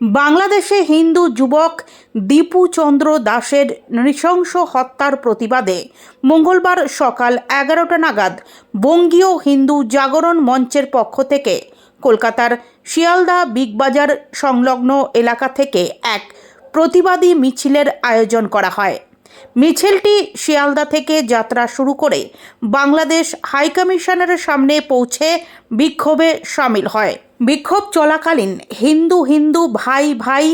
বাংলাদেশে হিন্দু যুবক দীপু চন্দ্র দাসের নৃশংস হত্যার প্রতিবাদে মঙ্গলবার সকাল এগারোটা নাগাদ বঙ্গীয় হিন্দু জাগরণ মঞ্চের পক্ষ থেকে কলকাতার শিয়ালদা বিগবাজার সংলগ্ন এলাকা থেকে এক প্রতিবাদী মিছিলের আয়োজন করা হয়। মিছিলটি শিয়ালদা থেকে যাত্রা শুরু করে বাংলাদেশ হাইকমিশনের সামনে পৌঁছে বিক্ষোভে সামিল হয়। বিক্ষোভ চলাকালীন হিন্দু হিন্দু ভাই ভাই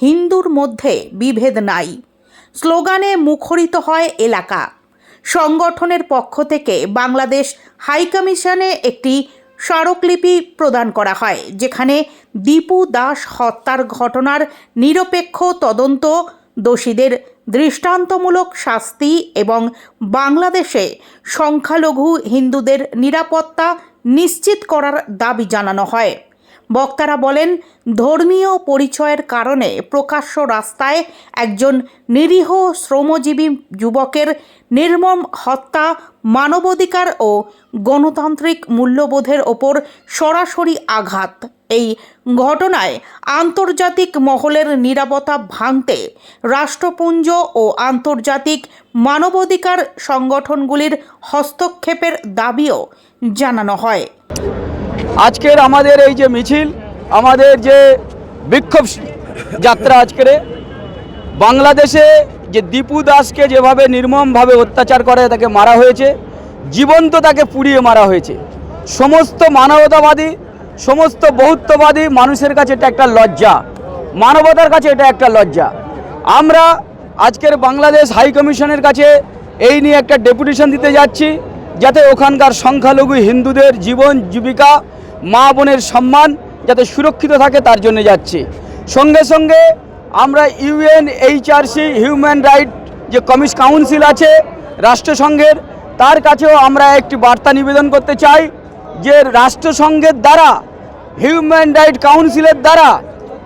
হিন্দুর মধ্যে বিভেদ নাই। স্লোগানে মুখরিত হয় এলাকা। সংগঠনের পক্ষ থেকে বাংলাদেশ হাইকমিশনে একটি স্মারকলিপি প্রদান করা হয়, যেখানে দীপু দাস হত্যার ঘটনার নিরপেক্ষ তদন্ত, দোষীদের দৃষ্টান্তমূলক শাস্তি এবং বাংলাদেশে সংখ্যালঘু হিন্দুদের নিরাপত্তা নিশ্চিত করার দাবি জানানো হয়। বক্তারা বলেন, ধর্মীয় পরিচয়ের কারণে প্রকাশ্য রাস্তায় একজন নিরীহ শ্রমজীবী যুবকের নির্মম হত্যা, মানবাধিকার ও গণতান্ত্রিক মূল্যবোধের ওপর সরাসরি আঘাত। এই ঘটনায় আন্তর্জাতিক মহলের নিরাপত্তা ভাঙতে রাষ্ট্রপুঞ্জ ও আন্তর্জাতিক মানবাধিকার সংগঠনগুলির হস্তক্ষেপের দাবিও জানানো হয়। আজকের আমাদের এই যে মিছিল, আমাদের যে বিক্ষোভ যাত্রা আজকের, বাংলাদেশে যে দীপু দাসকে যেভাবে নির্মমভাবে অত্যাচার করে তাকে মারা হয়েছে, জীবন্ত তাকে পুড়িয়ে মারা হয়েছে। সমস্ত মানবতাবাদী, সমস্ত বহুত্ববাদী মানুষের কাছে এটা একটা লজ্জা। মানবতার কাছে এটা একটা লজ্জা। আমরা আজকের বাংলাদেশ হাই কমিশনের কাছে এই নিয়ে একটা ডেপুটেশন দিতে যাচ্ছি, যাতে ওখানকার সংখ্যালঘু হিন্দুদের জীবন জীবিকা মা বোনের সম্মান যাতে সুরক্ষিত থাকে, তার জন্য যাচ্ছে। সঙ্গে সঙ্গে আমরা ইউএন এইচআরসি হিউম্যান রাইট যে কমিশ কাউন্সিল আছে, রাষ্ট্রসংঘের, তার কাছেও আমরা একটি বার্তা নিবেদন করতে চাই যে রাষ্ট্রসংঘের দ্বারা হিউম্যান রাইট কাউন্সিলের দ্বারা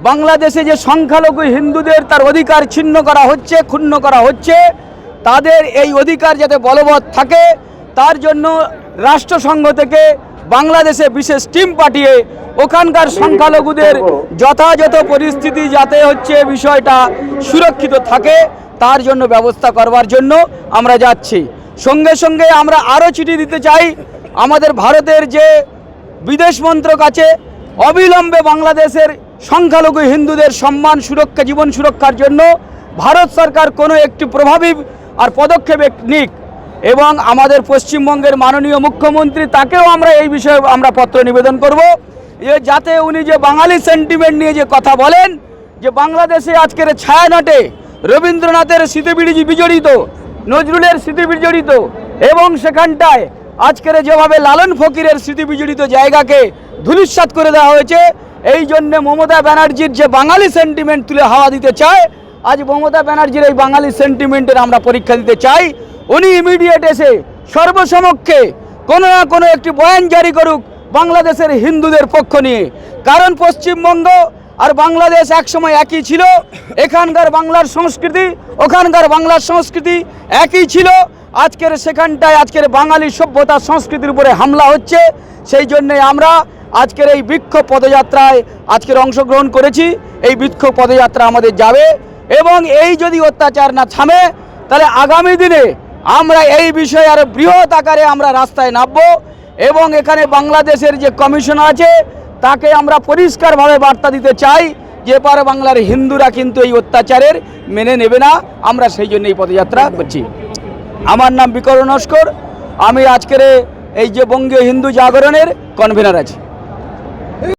বাংলাদেশে যে সংখ্যালঘু হিন্দুদের তার অধিকার ছিন্ন করা হচ্ছে, ক্ষুণ্ণ করা হচ্ছে, তাদের এই অধিকার যাতে বলবৎ থাকে, তার জন্য রাষ্ট্রসংঘ থেকে বাংলাদেশে বিশেষ টিম পাঠিয়ে ওখানকার সংখ্যালঘুদের যথাযথ পরিস্থিতি যাতে হচ্ছে বিষয়টা সুরক্ষিত থাকে, তার জন্য ব্যবস্থা করবার জন্য আমরা যাচ্ছি। সঙ্গে সঙ্গে আমরা আরও চিঠি দিতে চাই, আমাদের ভারতের যে বিদেশ মন্ত্রক আছে, অবিলম্বে বাংলাদেশের সংখ্যালঘু হিন্দুদের সম্মান, সুরক্ষা, জীবন সুরক্ষার জন্য ভারত সরকার কোনো একটি প্রভাবী আর পদক্ষেপ নিক। এবং আমাদের পশ্চিমবঙ্গের মাননীয় মুখ্যমন্ত্রী, তাকেও আমরা এই বিষয়ে আমরা পত্র নিবেদন করব। যে যাতে উনি যে বাঙালি সেন্টিমেন্ট নিয়ে যে কথা বলেন, যে বাংলাদেশে আজকের ছায়ানটে রবীন্দ্রনাথের স্মৃতিবিড়ি বিজড়িত, নজরুলের স্মৃতি বিজড়িত এবং সেখানটায় আজকের যেভাবে লালন ফকিরের স্মৃতি বিজড়িত জায়গাকে ধূলিসাৎ করে দেওয়া হয়েছে, এই জন্যে মমতা ব্যানার্জির যে বাঙালি সেন্টিমেন্ট তুলে হাওয়া দিতে চায় আজ মমতা ব্যানার্জির এই বাঙালি সেন্টিমেন্টের আমরা পরীক্ষা দিতে চাই। উনি ইমিডিয়েট এসে সর্বসমক্ষে কোনো না কোনো একটি বয়ান জারি করুক বাংলাদেশের হিন্দুদের পক্ষ নিয়ে। কারণ পশ্চিমবঙ্গ আর বাংলাদেশ একসময় একই ছিল। এখানকার বাংলার সংস্কৃতি, ওখানকার বাংলার সংস্কৃতি একই ছিল। আজকের সেখানটায় আজকের বাঙালি সভ্যতা সংস্কৃতির উপরে হামলা হচ্ছে। সেই জন্যে আমরা আজকের এই বিক্ষোভ পদযাত্রায় আজকের অংশগ্রহণ করেছি। এই বিক্ষোভ পদযাত্রা আমাদের যাবে। এবং এই যদি অত্যাচার না থামে, তাহলে আগামী দিনে আমরা এই বিষয়ে আরও বৃহৎ আকারে আমরা রাস্তায় নামবো এবং এখানে বাংলাদেশের যে কমিশন আছে, তাকে আমরা পরিষ্কারভাবে বার্তা দিতে চাই যে এপারে বাংলার হিন্দুরা কিন্তু এই অত্যাচারের মেনে নেবে না। আমরা সেই জন্য এই পদযাত্রা করছি। আমার নাম বিকরণ নস্কর। আমি আজকের এই যে বঙ্গীয় হিন্দু জাগরণের কনভেনার আছি।